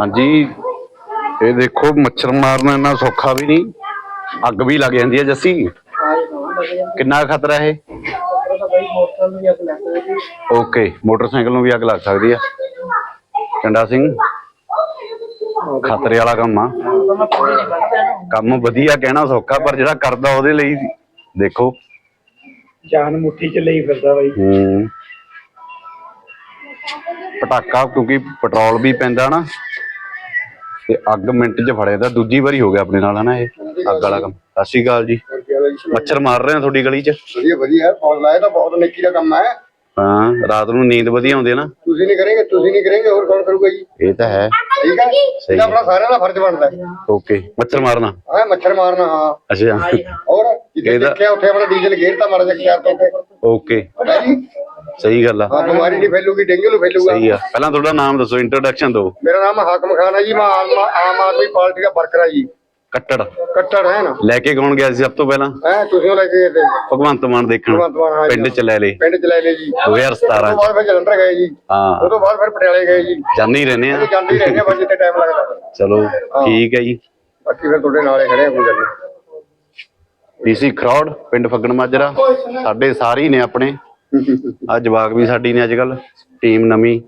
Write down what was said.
ਹਾਂਜੀ ਇਹ ਦੇਖੋ ਮੱਛਰ ਮਾਰਨਾ ਇੰਨਾ ਸੌਖਾ ਵੀ ਨਹੀਂ ਅੱਗ ਵੀ ਲੱਗ ਜਾਂਦੀ ਹੈ ਜੱਸੀ। ਕਿੰਨਾ ਖਤਰਾ ਇਹ? ਓਕੇ ਮੋਟਰਸਾਈਕਲ ਨੂੰ ਵੀ ਅੱਗ ਲੱਗ ਸਕਦੀ ਹੈ ਚੰਡਾ ਸਿੰਘ ਖਤਰੇ ਵਾਲਾ ਕੰਮ ਆ। ਕੰਮ ਵਧੀਆ ਕਹਿਣਾ ਸੌਖਾ ਪਰ ਜਿਹੜਾ ਕਰਦਾ ਉਹਦੇ ਲਈ ਦੇਖੋ। ਜਾਨ ਮੁੱਠੀ ਚ ਲਈ ਫਿਰਦਾ ਬਾਈ। ਹੂੰ। ਪਟਾਕਾ ਕਿਉਂਕਿ ਪੈਟਰੋਲ ਵੀ ਪੈਂਦਾ ਨਾ। ਤੇ ਅੱਗ ਮਿੰਟ 'ਚ ਫੜਿਆ ਤਾਂ ਦੂਜੀ ਵਾਰੀ ਹੋ ਗਿਆ ਆਪਣੇ ਨਾਲ ਹਨਾ ਇਹ ਅੱਗ ਵਾਲਾ ਕੰਮ। ਸਤਿ ਸ਼੍ਰੀ ਅਕਾਲ ਜੀ। ਮੱਛਰ ਮਾਰ ਰਹੇ ਆ ਤੁਹਾਡੀ ਗਲੀ 'ਚ? ਵਧੀਆ ਵਧੀਆ। ਫੌਜ ਲਾਇਆ ਤਾਂ ਬਹੁਤ ਨੇਕੀ ਦਾ ਕੰਮ ਹੈ ਹਾਂ ਰਾਤ ਨੂੰ ਨੀਂਦ ਵਧੀਆ ਆਉਂਦੀ ਹੈ ਨਾ। ਤੁਸੀਂ ਨਹੀਂ ਕਰੇਗੇ ਤੁਸੀਂ ਨਹੀਂ ਕਰੇਗੇ ਹੋਰ ਕੌਣ ਕਰੂਗਾ ਜੀ? ਇਹ ਤਾਂ ਹੈ। ਠੀਕ ਹੈ ਇਹਦਾ ਆਪਣਾ ਸਾਰਿਆਂ ਦਾ ਫਰਜ਼ ਬਣਦਾ ਹੈ। ਓਕੇ। ਮੱਛਰ ਮਾਰਨਾ? ਹਾਂ ਮੱਛਰ ਮਾਰਨਾ ਹਾਂ। ਅੱਛਾ। ਹੋਰ ਜਿੱਥੇ ਇਹਦਾ- ਦੇਖਿਆ ਉੱਥੇ ਆਪਣਾ ਡੀਜ਼ਲ ਗੇਰਤਾ ਮਾੜਾ ਜਿਹਾ ਚਾਰ ਤੋਂ ਉੱਤੇ ਓਕੇ ਜੀ ਸਹੀ ਗੱਲ ਆ। ਹਾਂ ਬਿਮਾਰੀ ਨਹੀਂ ਫੈਲੂਗੀ ਡੇਂਗੂ ਨੂੰ ਫੈਲੂਗਾ। ਸਹੀ ਆ। ਪਹਿਲਾਂ ਤੁਹਾਡਾ ਨਾਮ ਦੱਸੋ ਇੰਟਰੋਡਕਸ਼ਨ ਦਿਓ। ਮੇਰਾ ਨਾਮ ਹਾਕਮ ਖਾਨ ਹੈ ਜੀ ਮੈਂ ਆਮ ਆਮ ਆਦਮੀ ਪਾਰਟੀ ਦਾ ਵਰਕਰ ਹਾਂ ਜੀ। ਕੱਟੜ। ਕੱਟੜ ਹੈ ਨਾ? ਲੈ ਕੇ ਕੌਣ ਗਿਆ ਸੀ ਸਭ ਤੋਂ ਪਹਿਲਾਂ? ਹੈ ਤੁਸੀਂ ਉਹ ਲੈ ਕੇ ਗਏ ਤੇ ਭਗਵੰਤ ਮਾਨ ਦੇਖਣ। ਭਗਵੰਤ ਮਾਨ, ਹਾਂ ਜੀ, ਪਿੰਡ ਚ ਲੈ ਲੇ ਪਿੰਡ ਚ ਲੈ ਲਏ ਜੀ। 2017 ਉਸ ਤੋਂ ਬਾਅਦ ਫਿਰ ਜਲੰਧਰ ਗਏ ਜੀ। ਹਾਂ। ਉਸ ਤੋਂ ਬਾਅਦ ਫਿਰ ਪਟਿਆਲੇ ਗਏ ਜੀ। ਜਾਂਦੇ ਹੀ ਰਹਿੰਦੇ ਆ। ਜਾਂਦੇ ਹੀ ਰਹਿੰਦੇ ਬਸ ਜਿੱਥੇ ਟਾਈਮ ਲੱਗਦਾ। ਚਲੋ ਠੀਕ ਹੈ ਜੀ। ਬਾਕੀ ਫਿਰ ਤੁਹਾਡੇ ਨਾਲੇ ਖੜੇ ਆ ਕੋਈ ਗੱਲ ਨਹੀਂ। ਡੀਸੀ ਖਰੌੜ ਪਿੰਡ ਫੱਗਣ ਮਾਜਰਾ। ਸਾਡੇ ਸਾਰੇ ਹੀ ਨੇ ਆਪਣੇ। ਆ ਜਵਾਕ ਵੀ ਸਾਡੀ ਨੇ ਅੱਜ ਕੱਲ ਟੀਮ ਨਵੀਂ।